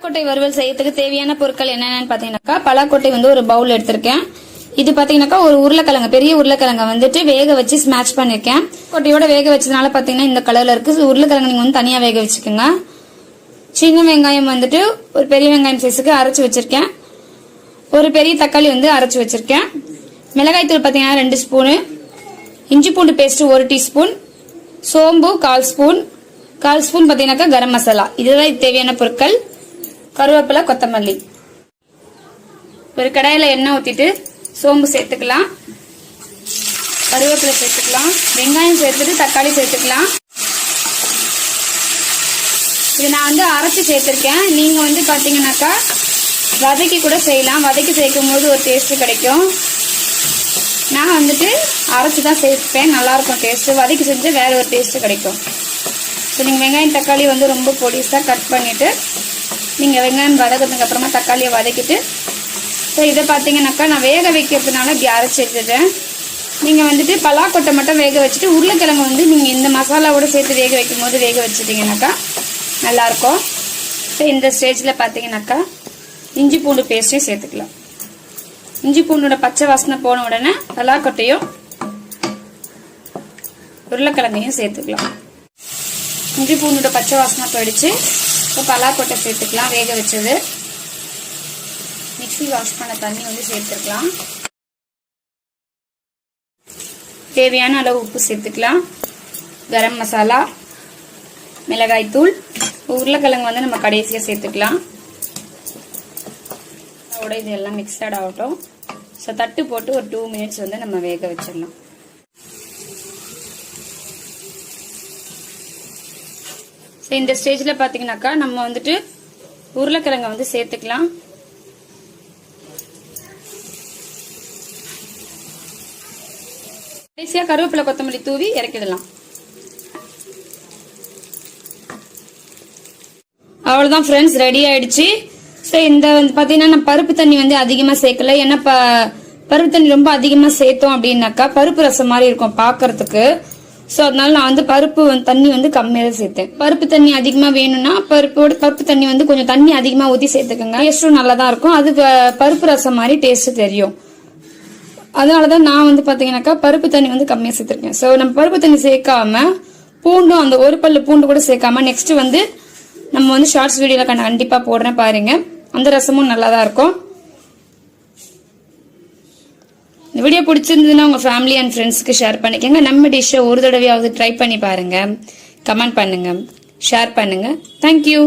பலாக்கொட்டை வறுவல் செய்யறதுக்கு தேவையான பொருட்கள் என்னென்னு பாத்தீங்கன்னாக்கா பலாக்கொட்டை வந்து ஒரு பவுல் எடுத்திருக்கேன். இது பாத்தீங்கன்னாக்கா ஒரு உருளைக்கிழங்கு பெரிய உருளைக்கிழங்க வந்துட்டு வேக வச்சு ஸ்மாஷ் பண்ணிருக்கேன். கொட்டையோட வேக வச்சதுனால பாத்தீங்கன்னா இந்த கலர்ல இருக்கு. உருளைக்கிழங்கு நீங்க வந்து தனியா வேக வச்சுக்கோங்க. சின்ன வெங்காயம் வந்துட்டு ஒரு பெரிய வெங்காயம் சைஸுக்கு அரைச்சு வச்சிருக்கேன். ஒரு பெரிய தக்காளி வந்து அரைச்சு வச்சிருக்கேன். மிளகாய் தூள் பாத்தீங்கன்னா ரெண்டு ஸ்பூனு இஞ்சி பூண்டு பேஸ்ட் ஒரு டீஸ்பூன் சோம்பு கால் ஸ்பூன் கால் ஸ்பூன் பாத்தீங்கன்னாக்கா கரம் மசாலா. இதுதான் இது தேவையான பொருட்கள். கருவேப்பிலை கொத்தமல்லி. ஒரு கடாயில் எண்ணெய் ஊற்றிட்டு சோம்பு சேர்த்துக்கலாம். கருவேப்பிலை சேர்த்துக்கலாம். வெங்காயம் சேர்த்துட்டு தக்காளி சேர்த்துக்கலாம். இது நான் வந்து அரைச்சி சேர்த்துருக்கேன். நீங்கள் வந்து பார்த்தீங்கன்னாக்கா வதக்கி கூட செய்யலாம். வதக்கி சேர்க்கும் போது ஒரு டேஸ்ட் கிடைக்கும். நான் வந்துட்டு அரைச்சி தான் சேர்ப்பேன் நல்லாயிருக்கும் டேஸ்ட்டு வதக்கி செஞ்சு வேறு ஒரு டேஸ்ட்டு கிடைக்கும். ஸோ நீங்கள் வெங்காயம் தக்காளி வந்து ரொம்ப பொடிசாக கட் பண்ணிவிட்டு நீங்கள் வெங்காயம் வதக்கிறதுக்கு அப்புறமா தக்காளியை வதக்கிட்டு ஸோ இதை பார்த்தீங்கன்னாக்கா நான் வேக வைக்கிறதுனால இப்படி அரைச்சி எடுத்துட்டேன். நீங்கள் வந்துட்டு பலாக்கொட்டை மட்டும் வேக வச்சுட்டு உருளைக்கிழங்கு வந்து நீங்கள் இந்த மசாலாவோட சேர்த்து வேக வைக்கும் போது வேக வச்சுட்டிங்கனாக்கா நல்லாயிருக்கும். ஸோ இந்த ஸ்டேஜில் பார்த்தீங்கன்னாக்கா இஞ்சி பூண்டு பேஸ்ட்டையும் சேர்த்துக்கலாம். இஞ்சி பூண்டோட பச்சை வாசனை போன உடனே பலாக்கொட்டையும் உருளைக்கிழங்கையும் சேர்த்துக்கலாம். இஞ்சி பூண்டோட பச்சை வாசனை போயிடுச்சு. இப்போ பலாக்கொட்டை சேர்த்துக்கலாம் வேக வச்சது. மிக்ஸி வாஷ் பண்ண தண்ணி வந்து சேர்த்துக்கலாம். தேவையான அளவு உப்பு சேர்த்துக்கலாம். கரம் மசாலா மிளகாய் தூள் உருளைக்கிழங்கு வந்து நம்ம கடைசியாக சேர்த்துக்கலாம். அதோட இது எல்லாம் மிக்சட் ஆகட்டும். ஸோ தட்டு போட்டு ஒரு டூ மினிட்ஸ் வந்து நம்ம வேக வச்சிடலாம். ஸோ இந்த ஸ்டேஜில் பார்த்தீங்கன்னாக்கா நம்ம வந்துட்டு உருளைக்கிழங்கை வந்து சேர்த்துக்கலாம். கடைசியாக கருவேப்பிலை கொத்தமல்லி தூவி இறக்கிடலாம். அவ்வளோதான் ஃப்ரெண்ட்ஸ் ரெடி ஆயிடுச்சு. ஸோ இந்த வந்து பார்த்தீங்கன்னா நான் பருப்பு தண்ணி வந்து அதிகமாக சேர்க்கல. ஏன்னா ப பருப்பு தண்ணி ரொம்ப அதிகமாக சேர்த்தோம் அப்படின்னாக்கா பருப்பு ரசம் மாதிரி இருக்கும் பார்க்கறதுக்கு ஸோ அதனால நான் வந்து பருப்பு தண்ணி வந்து கம்மியாக சேர்த்தேன். பருப்பு தண்ணி அதிகமாக வேணும்னா பருப்போட பருப்பு தண்ணி வந்து கொஞ்சம் தண்ணி அதிகமாக ஊற்றி சேர்த்துக்கோங்க. டேஸ்ட்டும் நல்லா தான் இருக்கும். அது பருப்பு ரசம் மாதிரி டேஸ்ட் தெரியும். அதனால தான் நான் வந்து பார்த்தீங்கன்னாக்கா பருப்பு தண்ணி வந்து கம்மியாக சேர்த்துருக்கேன். ஸோ நம்ம பருப்பு தண்ணி சேர்க்காம பூண்டும் அந்த ஒரு பல்லு பூண்டு கூட சேர்க்காம நெக்ஸ்ட் வந்து நம்ம வந்து ஷார்ட்ஸ் வீடியோவில் கண்டிப்பாக போடுறேன் பாருங்க. அந்த ரசமும் நல்லா தான் இருக்கும் இந்த வீடியோ பிடிச்சிருந்ததுன்னா உங்கள் ஃபேமிலி அண்ட் ஃப்ரெண்ட்ஸ்க்கு ஷேர் பண்ணிக்கோங்க. நம்ம டிஷ்ஷை ஒரு தடவையாவது ட்ரை பண்ணி பாருங்கள் கமெண்ட் பண்ணுங்கள் ஷேர் பண்ணுங்கள் தேங்க்யூ